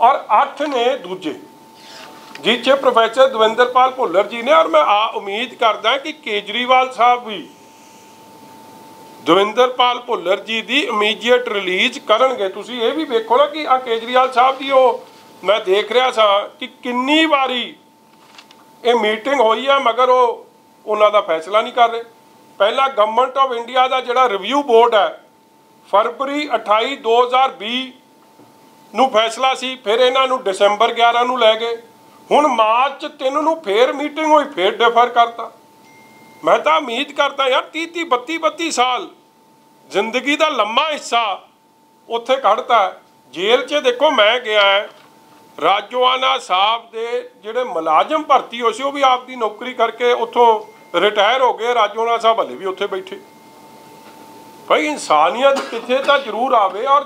ਔਰ 8 ਨੇ ਦੂਜੇ। ਜਿਹ 'ਚ ਪ੍ਰੋਫੈਸਰ ਦਵਿੰਦਰਪਾਲ ਭੁੱਲਰ ਜੀ ਨੇ, ਔਰ ਮੈਂ ਆ ਉਮੀਦ ਕਰਦਾ ਕਿ ਕੇਜਰੀਵਾਲ ਸਾਹਿਬ ਵੀ ਦਵਿੰਦਰਪਾਲ ਭੁੱਲਰ ਜੀ ਦੀ ਇਮੀਡੀਏਟ ਰਿਲੀਜ਼ ਕਰਨਗੇ। ਤੁਸੀਂ ਇਹ ਵੀ ਵੇਖੋ ਨਾ ਕਿ ਆ ਕੇਜਰੀਵਾਲ ਸਾਹਿਬ ਦੀ ਉਹ ਮੈਂ ਦੇਖ ਰਿਹਾ ਸਾਂ ਕਿ ਕਿੰਨੀ ਵਾਰੀ ਇਹ ਮੀਟਿੰਗ ਹੋਈ ਹੈ ਮਗਰ ਉਹ ਉਹਨਾਂ ਦਾ ਫੈਸਲਾ ਨਹੀਂ ਕਰ ਰਹੇ। ਪਹਿਲਾ ਗਵਰਨਮੈਂਟ ਆਫ ਇੰਡੀਆ ਦਾ ਜਿਹੜਾ ਰਿਵਿਊ ਬੋਰਡ ਹੈ, ਫਰਵਰੀ 28 2020 ਨੂੰ ਫੈਸਲਾ ਸੀ, ਫਿਰ ਇਹਨਾਂ ਨੂੰ ਦਸੰਬਰ 11 ਨੂੰ ਲੈ ਗਏ। ਹੁਣ ਮਾਰਚ 3 ਨੂੰ ਫੇਰ ਮੀਟਿੰਗ ਹੋਈ, ਫੇਰ ਡਿਫਰ ਕਰਤਾ। ਮੈਂ ਤਾਂ ਉਮੀਦ ਕਰਦਾ ਯਾਰ 30 30 32 32 ਸਾਲ ਜ਼ਿੰਦਗੀ ਦਾ ਲੰਮਾ ਹਿੱਸਾ ਉੱਥੇ ਕੱਢਤਾ ਜੇਲ੍ਹ 'ਚ ਦੇਖੋ ਮੈਂ ਗਿਆ ਹੈ ਸਾਹਿਬ ਦੇ ਜਿਹੜੇ ਮੁਲਾਜ਼ਮ ਭਰਤੀ ਹੋਏ ਸੀ, ਉਹ ਵੀ ਆਪਦੀ ਨੌਕਰੀ ਕਰਕੇ ਉੱਥੋਂ ਰਿਟਾਇਰ ਹੋ ਗਏ। ਰਾਜੋਆਣਾ ਸਾਹਿਬ ਹਲੇ ਵੀ ਉੱਥੇ ਬੈਠੇ। ਭਾਈ, ਇਨਸਾਨੀਅਤ ਕਿੱਥੇ ਤਾਂ ਜ਼ਰੂਰ ਆਵੇ ਔਰ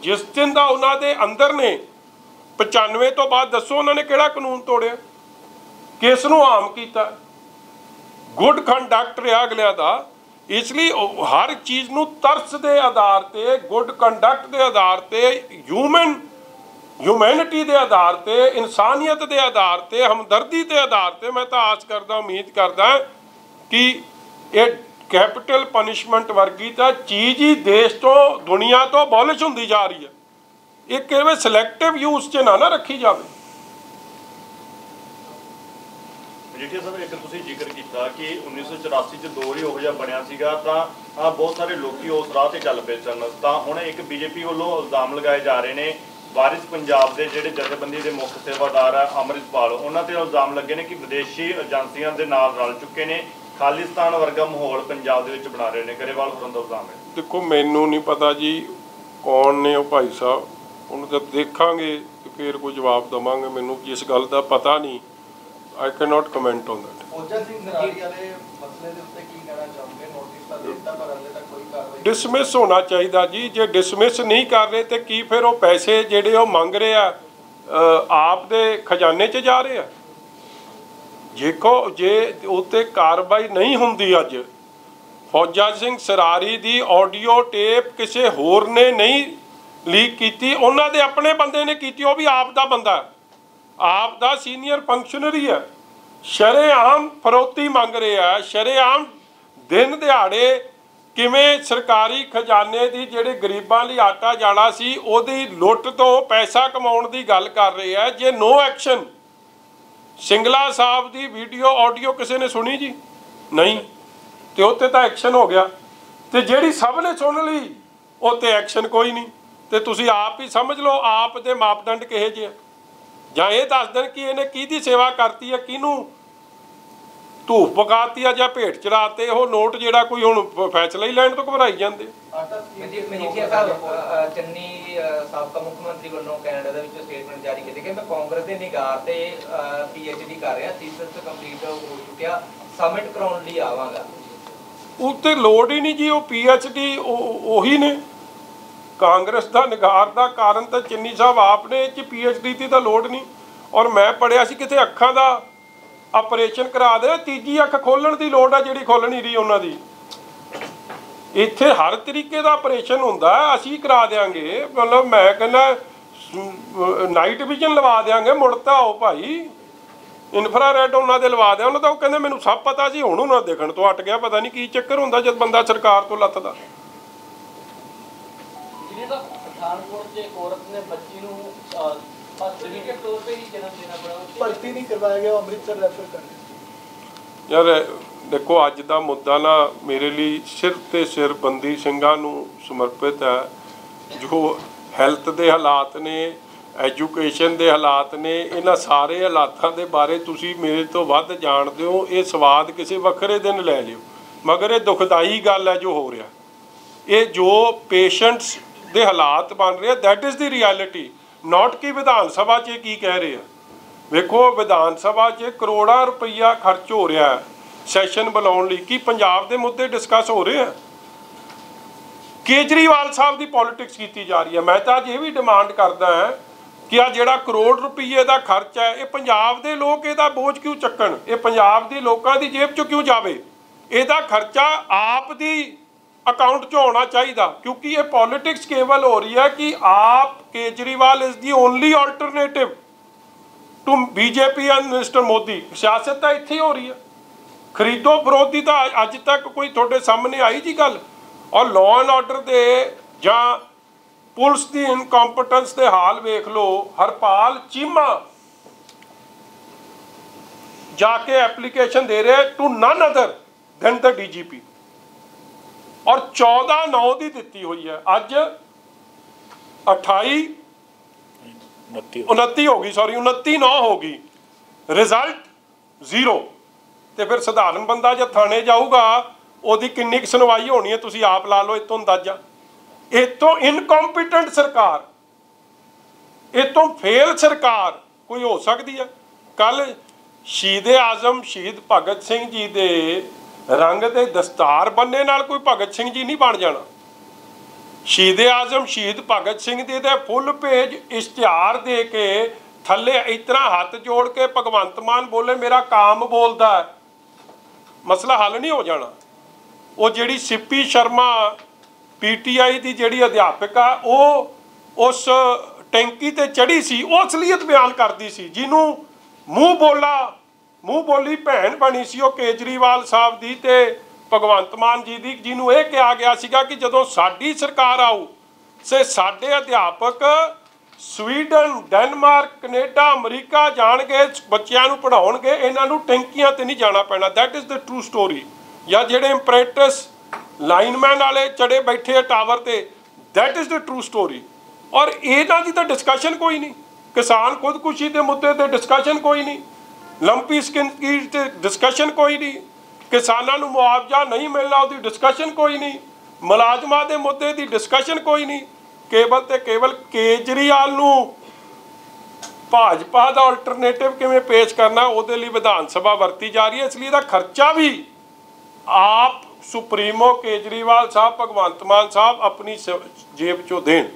ਜਿਸ ਦਿਨ ਦਾ ਉਹਨਾਂ ਦੇ ਅੰਦਰ ਨੇ 95 ਤੋਂ ਬਾਅਦ ਦੱਸੋ ਉਹਨਾਂ ਨੇ ਕਿਹੜਾ ਕਾਨੂੰਨ ਤੋੜਿਆ? ਕਿਸ ਨੂੰ ਆਮ ਕੀਤਾ? ਗੁੱਡ ਕੰਡਕਟ ਰਿਹਾ ਅਗਲਿਆਂ ਦਾ। ਇਸ ਲਈ ਹਰ ਚੀਜ਼ ਨੂੰ ਤਰਸ ਦੇ ਆਧਾਰ ਤੇ, ਗੁੱਡ ਕੰਡਕਟ ਦੇ ਆਧਾਰ ਤੇ ਹਿਊਮਨ ਹਿਊਮੈਨਿਟੀ ਦੇ ਆਧਾਰ ਤੇ, ਇਨਸਾਨੀਅਤ ਦੇ ਆਧਾਰ ਤੇ, ਹਮਦਰਦੀ ਦੇ ਆਧਾਰ ਤੇ ਮੈਂ ਤਾਂ ਆਸ ਕਰਦਾ, ਉਮੀਦ ਕਰਦਾ ਕਿ ਇਹ ਕੈਪੀਟਲ ਪਨਿਸ਼ਮੈਂਟ ਵਰਗੀ ਤਾਂ ਚੀਜ਼ ਹੀ ਦੇਸ਼ ਤੋਂ, ਦੁਨੀਆ ਤੋਂ ਅਬੋਲਿਸ਼ ਹੁੰਦੀ ਜਾ ਰਹੀ ਹੈ। ਇਹ ਕਿਵੇਂ ਸਿਲੈਕਟਿਵ ਯੂਜ਼ 'ਚ ਨਾ ਨਾ ਰੱਖੀ ਜਾਵੇ। ਮਜੀਠੀਆ ਸਾਹਿਬ ਇੱਕ ਤੁਸੀਂ ਜ਼ਿਕਰ ਕੀਤਾ ਕਿ 1984 ਚ ਦੌਰ ਹੀ ਉਹੋ ਜਿਹਾ ਬਣਿਆ ਸੀਗਾ, ਤਾਂ ਬਹੁਤ ਸਾਰੇ ਲੋਕੀ ਉਸ ਰਾਹ ਤੇ ਚੱਲ ਪਏ ਸਨ। ਤਾਂ ਹੁਣ ਇੱਕ ਬੀਜੇਪੀ ਵੱਲੋਂ ਇਲਜ਼ਾਮ ਲਗਾਏ ਜਾ ਰਹੇ ਨੇ ਵਾਰਿਸ ਪੰਜਾਬ ਦੇ ਜਿਹੜੇ ਜਥੇਬੰਦੀ ਦੇ ਮੁੱਖ ਸੇਵਾਦਾਰ ਆ ਅੰਮ੍ਰਿਤਪਾਲ ਉਹਨਾਂ ਤੇ ਇਲਜ਼ਾਮ ਲੱਗੇ ਨੇ ਕਿ ਵਿਦੇਸ਼ੀ ਏਜੰਸੀਆਂ ਦੇ ਨਾਲ ਰਲ ਚੁੱਕੇ ਨੇ ਖਾਲਿਸਤਾਨ ਵਰਗਾ ਮਾਹੌਲ ਪੰਜਾਬ ਦੇ ਵਿੱਚ ਬਣਾ ਰਹੇ ਨੇ। ਗਰੇਵਾਲ ਹੋਰਾਂ ਦਾ ਇਲਜ਼ਾਮ ਹੈ। ਦੇਖੋ ਮੈਨੂੰ ਨਹੀਂ ਪਤਾ ਜੀ ਕੌਣ ਨੇ ਉਹ ਭਾਈ ਸਾਹਿਬ। ਉਹਨੂੰ ਤਾਂ ਦੇਖਾਂਗੇ ਫਿਰ ਕੋਈ ਜਵਾਬ ਦਵਾਂਗੇ। ਮੈਨੂੰ ਇਸ ਗੱਲ ਦਾ ਪਤਾ ਨਹੀਂ। I can not comment on that Fauja Singh Sarari ਵਾਲੇ ਮਸਲੇ ਦੇ ਉੱਤੇ ਕੀ ਕਹਿਣਾ ਚਾਹੋਗੇ? ਨੋਟਿਸ ਤਾਂ ਦਿੱਤਾ ਪਰ ਹਾਲੇ ਤੱਕ ਡਿਸਮਿਸ ਹੋਣਾ ਚਾਹੀਦਾ ਜੀ। ਜੇ ਡਿਸਮਿਸ ਨਹੀਂ ਕਰ ਰਹੇ ਤੇ ਕੀ ਫਿਰ ਉਹ ਪੈਸੇ ਜਿਹੜੇ ਉਹ ਮੰਗ ਰਹੇ ਆ ਆਪ ਦੇ ਖਜ਼ਾਨੇ 'ਚ ਜਾ ਰਹੇ ਆ? ਜੇਕੋ ਜੇ ਉਤੇ ਕਾਰਵਾਈ ਨਹੀਂ ਹੁੰਦੀ ਅੱਜ, ਫੌਜਾ ਸਿੰਘ ਸਰਾਰੀ ਦੀ ਆਡੀਓ ਟੇਪ ਕਿਸੇ ਹੋਰ ਨੇ ਨਹੀਂ ਲੀਕ ਕੀਤੀ, ਉਹਨਾਂ ਦੇ ਆਪਣੇ ਬੰਦੇ ਨੇ ਕੀਤੀ, ਉਹ ਵੀ ਆਪ ਦਾ ਬੰਦਾ। ਆਪ ਦਾ ਸੀਨੀਅਰ ਫੰਕਸ਼ਨਰੀ ਹੈ ਸ਼ਰੇਆਮ ਫਰੋਤੀ ਮੰਗ ਰਿਹਾ, ਸ਼ਰੇਆਮ ਦਿਨ ਦਿਹਾੜੇ ਕਿਵੇਂ ਸਰਕਾਰੀ ਖਜ਼ਾਨੇ ਦੀ ਜਿਹੜੇ ਗਰੀਬਾਂ ਲਈ ਆਟਾ ਜਾਣਾ ਸੀ, ਉਹਦੀ ਲੁੱਟ ਤੋਂ ਪੈਸਾ ਕਮਾਉਣ ਦੀ ਗੱਲ ਕਰ ਰਹੇ ਹੈ ਜੇ ਨੋ ਐਕਸ਼ਨ ਸਿੰਗਲਾ ਸਾਹਿਬ ਦੀ ਵੀਡੀਓ ਆਡੀਓ ਕਿਸੇ ਨੇ ਸੁਣੀ ਜੀ? ਨਹੀਂ। ਤੇ ਉੱਤੇ ਤਾਂ ਐਕਸ਼ਨ ਹੋ ਗਿਆ। ਤੇ ਜਿਹੜੀ ਸਭ ਨੇ ਸੁਣ ਲਈ ਉੱਤੇ ਐਕਸ਼ਨ ਕੋਈ ਨਹੀਂ। ਤੇ ਤੁਸੀਂ ਆਪ ਹੀ ਸਮਝ ਲਓ, ਆਪ ਦੇ ਮਾਪਦੰਡ ਕਿਹੇ ਜਿਹੇ ਆ। ਜਾਂ ਇਹ ਦੱਸ ਦੇਣ ਕਿ ਇਹਨੇ ਕਿਹਦੀ ਸੇਵਾ ਕਰਤੀ ਹੈ ਕਿਹਨੂੰ ਧੂਫ ਪਕਾਤੀ ਆ ਜਾਂ ਭੇਟ ਚੜਾਤੇ ਉਹ ਨੋਟ ਜਿਹੜਾ ਕੋਈ ਹੁਣ ਫੈਸਲਾ ਹੀ ਲੈਣ ਤੋਂ ਘਬਰਾਈ ਜਾਂਦੇ। ਆਟਾ ਸਕੀਮ ਮਜੀ- ਮਜੀਠੀਆ ਸਾਹਿਬ ਅ, ਅ, ਚੰਨੀ ਅ, ਸਾਬਕਾ ਮੁੱਖ ਮੰਤਰੀ ਵੱਲੋਂ ਕੈਨੇਡਾ ਦੇ ਵਿੱਚ ਸਟੇਟਮੈਂਟ ਜਾਰੀ ਕੀਤੀ ਕਿ ਮੈਂ ਕਾਂਗਰਸ ਦੇ ਨਿਗਾਰ ਤੇ ਪੀਐਚਡੀ ਕਰ ਰਿਹਾ ਥੀਸਿਸ ਕੰਪਲੀਟ ਹੋ ਚੁੱਕਿਆ। ਸਬਮਿਟ ਕਰਾਉਣ ਲਈ ਆਵਾਂਗਾ। ਉੱਤੇ ਲੋੜ ਹੀ ਨਹੀਂ ਜੀ ਉਹ ਡੀ ਉਹੀ ਨੇ। ਕਾਂਗਰਸ ਦਾ ਨਿਗਾਰ ਦਾ ਕਾਰਨ ਤਾਂ ਚੰਨੀ ਸਾਹਿਬ ਆਪ ਨੇ ਚ ਡੀ ਦੀ ਤਾਂ ਲੋੜ ਨਹੀਂ। ਔਰ ਮੈਂ ਪੜਿਆ ਸੀ ਕਿਤੇ ਅੱਖਾਂ ਦਾ ਆਪਰੇਸ਼ਨ ਕਰਾ ਦੇ, ਤੀਜੀ ਅੱਖ ਖੋਲਣ ਦੀ ਲੋੜ ਆ ਜਿਹੜੀ ਖੋਲ ਨਹੀਂ ਰਹੀ ਉਹਨਾਂ ਦੀ। ਇੱਥੇ ਹਰ ਤਰੀਕੇ ਦਾ ਆਪਰੇਸ਼ਨ ਹੁੰਦਾ ਅਸੀਂ ਕਰਾ ਦੇਾਂਗੇ ਮਤਲਬ ਮੈਂ ਕਹਿੰਦਾ ਨਾਈਟ ਵਿਜ਼ਨ ਲਵਾ ਦੇਾਂਗੇ ਮੁੜਤਾ ਆਓ ਭਾਈ। ਇਨਫਰਾਰੈਡ ਉਹਨਾਂ ਦੇ ਲਵਾ ਦਿਆ, ਉਹਨਾਂ ਦਾ ਉਹ ਕਹਿੰਦੇ ਮੈਨੂੰ ਸਭ ਪਤਾ ਸੀ, ਹੁਣ ਉਹਨਾਂ ਦੇਖਣ ਤੋਂ ਹਟ ਗਿਆ, ਪਤਾ ਨਹੀਂ ਕੀ ਚੱਕਰ ਹੁੰਦਾ ਜਦ ਬੰਦਾ ਸਰਕਾਰ ਤੋਂ ਲੱਥਦਾ। ਜਿਹਨੇ ਤਾਂ ਪਠਾਨਕੋਟ 'ਚ ਇੱਕ ਔਰਤ ਨੇ ਬੱਚੀ ਨੂੰ ਭਰਤੀ ਨਹੀਂ ਕਰਵਾਇਆ ਗਿਆ ਅੰਮ੍ਰਿਤਸਰ ਰੈਫਰ ਕਰ ਦਿੱਤਾ ਯਾਰ ਦੇਖੋ ਅੱਜ ਦਾ ਮੁੱਦਾ ਨਾ ਮੇਰੇ ਲਈ ਸਿਰ ਤੇ ਸਿਰ ਬੰਦੀ ਸਿੰਘਾਂ ਨੂੰ ਸਮਰਪਿਤ ਹੈ। ਜੋ ਹੈਲਥ ਦੇ ਹਾਲਾਤ ਨੇ ਐਜੂਕੇਸ਼ਨ ਦੇ ਹਾਲਾਤ ਨੇ ਇਹਨਾਂ ਸਾਰੇ ਹਾਲਾਤਾਂ ਦੇ ਬਾਰੇ ਤੁਸੀਂ ਮੇਰੇ ਤੋਂ ਵੱਧ ਜਾਣਦੇ ਹੋ। ਇਹ ਸਵਾਦ ਕਿਸੇ ਵੱਖਰੇ ਦਿਨ ਲੈ ਲਿਓ। ਮਗਰ ਇਹ ਦੁਖਦਾਈ ਗੱਲ ਹੈ ਜੋ ਹੋ ਰਿਹਾ। ਇਹ ਜੋ ਪੇਸ਼ੈਂਟਸ ਦੇ ਹਾਲਾਤ ਬਣ ਰਹੇ that is the reality not ਕਿ ਵਿਧਾਨ ਸਭਾ 'ਚ ਇਹ ਕੀ ਕਹਿ ਰਹੇ ਆ? ਵੇਖੋ, ਵਿਧਾਨ ਸਭਾ 'ਚ ਕਰੋੜਾਂ ਰੁਪਈਆ ਖਰਚ ਹੋ ਰਿਹਾ ਹੈ। ਸੈਸ਼ਨ ਬੁਲਾਉਣ ਲਈ ਕੀ ਪੰਜਾਬ ਦੇ ਮੁੱਦੇ ਡਿਸਕਸ ਹੋ ਰਹੇ ਆ? ਕੇਜਰੀਵਾਲ ਸਾਹਿਬ ਦੀ ਪੋਲਿਟਿਕਸ ਕੀਤੀ ਜਾ ਰਹੀ ਹੈ ਮੈਂ ਤਾਂ ਅੱਜ ਇਹ ਵੀ ਡਿਮਾਂਡ ਕਰਦਾ ਹਾਂ ਕਿ ਆ ਜਿਹੜਾ ਕਰੋੜ ਰੁਪਈਏ ਦਾ ਖਰਚ ਹੈ, ਇਹ ਪੰਜਾਬ ਦੇ ਲੋਕ ਇਹਦਾ ਬੋਝ ਕਿਉਂ ਚੱਕਣ? ਇਹ ਪੰਜਾਬ ਦੇ ਲੋਕਾਂ ਦੀ ਜੇਬ 'ਚੋਂ ਕਿਉਂ ਜਾਵੇ? ਇਹਦਾ ਖਰਚਾ ਆਪ ਦੀ ਅਕਾਊਂਟ 'ਚੋਂ ਆਉਣਾ ਚਾਹੀਦਾ, ਕਿਉਂਕਿ ਇਹ ਪੋਲਿਟਿਕਸ ਕੇਵਲ ਹੋ ਰਹੀ ਹੈ ਕਿ AAP Kejriwal is the only alternative to BJP and mister Modi ਸਿਆਸਤ ਤਾਂ ਇੱਥੇ ਹੀ ਹੋ ਰਹੀ ਹੈ। ਖਰੀਦੋ ਵਿਰੋਧੀ ਤਾਂ ਅੱਜ ਤੱਕ ਕੋਈ ਤੁਹਾਡੇ ਸਾਹਮਣੇ ਆਈ ਜੀ ਗੱਲ? ਔਰ ਲਾਅ ਐਂਡ ਆਰਡਰ ਦੇ ਜਾਂ ਪੁਲਿਸ ਦੀ ਇਨਕੰਪੀਟੈਂਸ ਦੇ ਹਾਲ ਵੇਖ ਲਓ, ਹਰਪਾਲ ਚੀਮਾ ਜਾ ਕੇ ਐਪਲੀਕੇਸ਼ਨ ਦੇ ਰਿਹਾ to none other than the DGP or 14 9 ਦੀ ਦਿੱਤੀ ਹੋਈ ਹੈ। ਅੱਜ 28 29 ਹੋ ਗਈ। ਸੌਰੀ 29 9 ਹੋ ਗਈ। ਰਿਜ਼ਲਟ ਜ਼ੀਰੋ ਤੇ ਫਿਰ ਸਧਾਰਨ ਬੰਦਾ ਜੇ ਥਾਣੇ ਜਾਊਗਾ ਉਹਦੀ ਕਿੰਨੀ ਕੁ ਸੁਣਵਾਈ ਹੋਣੀ ਹੈ ਤੁਸੀਂ ਆਪ ਲਾ ਲਓ ਇਤੋਂ ਅੰਦਾਜ਼ਾ। ਇਹ ਤੋਂ ਇਨਕੰਪੀਟੈਂਟ ਸਰਕਾਰ ਇਹ ਤੋਂ ਫੇਲ ਸਰਕਾਰ ਕੋਈ ਹੋ ਸਕਦੀ ਹੈ। ਕੱਲ ਸ਼ਹੀਦ ਆਜ਼ਮ ਸ਼ਹੀਦ ਭਗਤ ਸਿੰਘ ਜੀ ਦੇ ਰੰਗ ਦੇ ਦਸਤਾਰ ਬੰਨੇ ਨਾਲ ਕੋਈ ਭਗਤ ਸਿੰਘ ਜੀ ਨਹੀਂ ਬਣ ਜਾਣਾ। ਸ਼ਹੀਦ ਆਜ਼ਮ, ਸ਼ਹੀਦ ਭਗਤ ਸਿੰਘ ਜੀ ਦੇ ਫੁੱਲ ਪੇਜ ਇਸ਼ਤਿਹਾਰ ਦੇ ਕੇ ਥੱਲੇ ਇਸ ਤਰ੍ਹਾਂ ਹੱਥ ਜੋੜ ਕੇ ਭਗਵੰਤ ਮਾਨ ਬੋਲੇ, ਮੇਰਾ ਕਾਮ ਬੋਲਦਾ ਮਸਲਾ ਹੱਲ ਨਹੀਂ ਹੋ ਜਾਣਾ। ਉਹ ਜਿਹੜੀ ਸਿੱਪੀ ਸ਼ਰਮਾ ਪੀਟੀਆਈ ਦੀ ਜਿਹੜੀ ਅਧਿਆਪਕ ਆ, ਉਹ ਉਸ ਟੈਂਕੀ ਤੇ ਚੜੀ ਸੀ, ਉਹ ਅਸਲੀਅਤ ਬਿਆਨ ਕਰਦੀ ਸੀ, ਜਿਹਨੂੰ ਮੂੰਹ ਬੋਲਾ ਮੂੰਹ ਬੋਲੀ ਭੈਣ ਬਣੀ ਸੀ ਉਹ ਕੇਜਰੀਵਾਲ ਸਾਹਿਬ ਦੀ ਤੇ ਭਗਵੰਤ ਮਾਨ ਜੀ ਦੀ, ਜਿਹਨੂੰ ਇਹ ਕਿਹਾ ਗਿਆ ਸੀਗਾ ਕਿ ਜਦੋਂ ਸਾਡੀ ਸਰਕਾਰ ਆਊ, ਸੇ ਸਾਡੇ ਅਧਿਆਪਕ ਸਵੀਡਨ, ਡੈਨਮਾਰਕ, ਕੈਨੇਡਾ, ਅਮਰੀਕਾ ਜਾਣਗੇ, ਬੱਚਿਆਂ ਨੂੰ ਪੜ੍ਹਾਉਣਗੇ, ਇਹਨਾਂ ਨੂੰ ਟੈਂਕੀਆਂ ਤੇ ਨਹੀਂ ਜਾਣਾ ਪੈਣਾ। That is the true story ਜਾਂ ਜਿਹੜੇ ਇੰਪਰੈਟਸ ਲਾਈਨਮੈਨ ਵਾਲੇ ਚੜੇ ਬੈਠੇ ਆ ਟਾਵਰ ਤੇ that is the true story ਔਰ ਇਹਨਾਂ ਦੀ ਤਾਂ ਡਿਸਕਸ਼ਨ ਕੋਈ ਨਹੀਂ। ਕਿਸਾਨ ਖੁਦਕੁਸ਼ੀ ਦੇ ਮੁੱਦੇ ਤੇ ਡਿਸਕਸ਼ਨ ਕੋਈ ਨਹੀਂ। ਲੰਪੀ ਸਕਿਨ ਕੀ ਡਿਸਕਸ਼ਨ ਕੋਈ ਨਹੀਂ। ਕਿਸਾਨਾਂ ਨੂੰ ਮੁਆਵਜ਼ਾ ਨਹੀਂ ਮਿਲਣਾ, ਉਹਦੀ ਡਿਸਕਸ਼ਨ ਕੋਈ ਨਹੀਂ। ਮੁਲਾਜ਼ਮਾਂ ਦੇ ਮੁੱਦੇ ਦੀ ਡਿਸਕਸ਼ਨ ਕੋਈ ਨਹੀਂ। ਕੇਵਲ ਤੇ ਕੇਵਲ ਕੇਜਰੀਵਾਲ ਨੂੰ ਭਾਜਪਾ ਦਾ ਆਲਟਰਨੇਟਿਵ ਕਿਵੇਂ ਪੇਸ਼ ਕਰਨਾ, ਉਹਦੇ ਲਈ ਵਿਧਾਨ ਸਭਾ ਵਰਤੀ ਜਾ ਰਹੀ ਹੈ। ਇਸ ਲਈ ਇਹਦਾ ਖਰਚਾ ਵੀ ਆਪ ਸੁਪਰੀਮੋ ਕੇਜਰੀਵਾਲ ਸਾਹਿਬ, ਭਗਵੰਤ ਮਾਨ ਸਾਹਿਬ ਆਪਣੀ ਜੇਬ ਚੋਂ ਦੇਣ।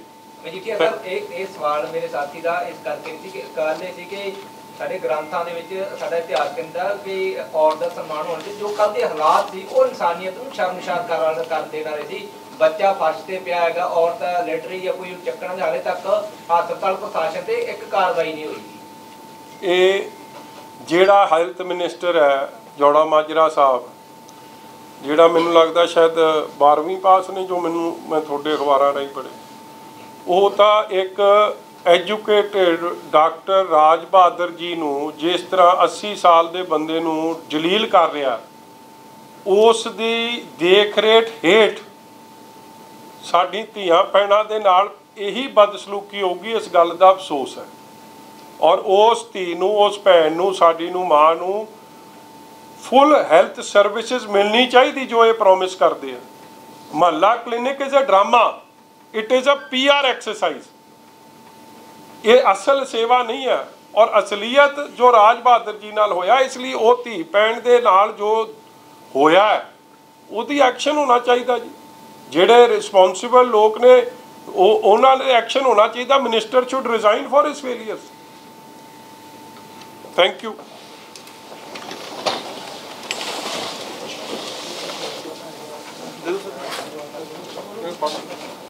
ਮਜੀਠੀਆ ਸਾਹਿਬ ਇਹ ਸਵਾਲ ਮੇਰੇ ਸਾਥੀ ਦਾ ਇਸ ਕਰਕੇ ਸੀ ਕਿ ਗੱਲ ਇਹ ਸੀ ਕਿ ਸਾਡੇ ਗ੍ਰੰਥਾਂ ਦੇ ਵਿੱਚ ਸਾਡਾ ਇਤਿਹਾਸ ਕਹਿੰਦਾ ਕਿ ਔਰਤ ਦਾ ਸਨਮਾਨ ਹੋਣਾ ਚਾਹੀਦਾ। ਜੋ ਕੱਲ ਦੇ ਹਾਲਾਤ ਸੀ, ਉਹ ਇਨਸਾਨੀਅਤ ਨੂੰ ਸ਼ਰਮਸ਼ਾਰ ਕਰ ਕਰ ਦੇਣ ਵਾਲੇ ਸੀ। ਬੱਚਾ ਫਰਸ਼ ਤੇ ਪਿਆ ਹੈਗਾ, ਔਰਤ ਲੈਟਰੀ ਜਾਂ ਕੋਈ ਚੱਕਣ ਦੇ ਹਾਲੇ ਤੱਕ ਹਸਪਤਾਲ ਪ੍ਰਸ਼ਾਸਨ ਤੇ ਇੱਕ ਕਾਰਵਾਈ ਨਹੀਂ ਹੋਈ। ਇਹ ਜਿਹੜਾ ਹੈਲਥ ਮਿਨਿਸਟਰ ਹੈ, ਜੋੜਾ ਮਾਜਰਾ ਸਾਹਿਬ, ਜਿਹੜਾ ਮੈਨੂੰ ਲੱਗਦਾ ਸ਼ਾਇਦ 12ਵੀਂ ਪਾਸ ਨੇ, ਜੋ ਮੈਨੂੰ, ਮੈਂ ਤੁਹਾਡੇ ਅਖਬਾਰਾਂ ਰਾਹੀਂ ਪੜ੍ਹੇ ਉਹ ਤਾਂ ਇੱਕ ਐਜੂਕੇਟਿਡ ਡਾਕਟਰ ਰਾਜ ਬਹਾਦਰ ਜੀ ਨੂੰ ਜਿਸ ਤਰ੍ਹਾਂ 80 ਸਾਲ ਦੇ ਬੰਦੇ ਨੂੰ ਜਲੀਲ ਕਰ ਰਿਹਾ, ਉਸ ਦੀ ਦੇਖ ਰੇਖ ਹੇਠ ਸਾਡੀ ਧੀਆਂ ਭੈਣਾਂ ਦੇ ਨਾਲ ਇਹੀ ਬਦਸਲੂਕੀ ਹੋਊਗੀ ਇਸ ਗੱਲ ਦਾ ਅਫਸੋਸ ਹੈ। ਔਰ ਉਸ ਧੀ ਨੂੰ, ਉਸ ਭੈਣ ਨੂੰ, ਸਾਡੀ ਨੂੰ, ਮਾਂ ਨੂੰ ਫੁੱਲ ਹੈਲਥ ਸਰਵਿਸਿਜ਼ ਮਿਲਣੀ ਚਾਹੀਦੀ ਜੋ ਇਹ ਪ੍ਰੋਮਿਸ ਕਰਦੇ ਆ। Mohalla clinic is a drama, it is a PR exercise. ਇਹ ਅਸਲ ਸੇਵਾ ਨਹੀਂ ਹੈ ਔਰ ਅਸਲੀਅਤ ਜੋ ਰਾਜ ਬਹਾਦਰ ਜੀ ਨਾਲ ਹੋਇਆ, ਇਸ ਲਈ ਉਹ ਧੀ ਭੈਣ ਦੇ ਨਾਲ ਜੋ ਹੋਇਆ ਉਹਦੀ ਐਕਸ਼ਨ ਹੋਣਾ ਚਾਹੀਦਾ ਜੀ। ਜਿਹੜੇ ਰਿਸਪੌਂਸਿਬਲ ਲੋਕ ਨੇ, ਉਹ, ਉਹਨਾਂ ਦੇ ਐਕਸ਼ਨ ਹੋਣਾ ਚਾਹੀਦਾ। Minister should resign for his failures thank you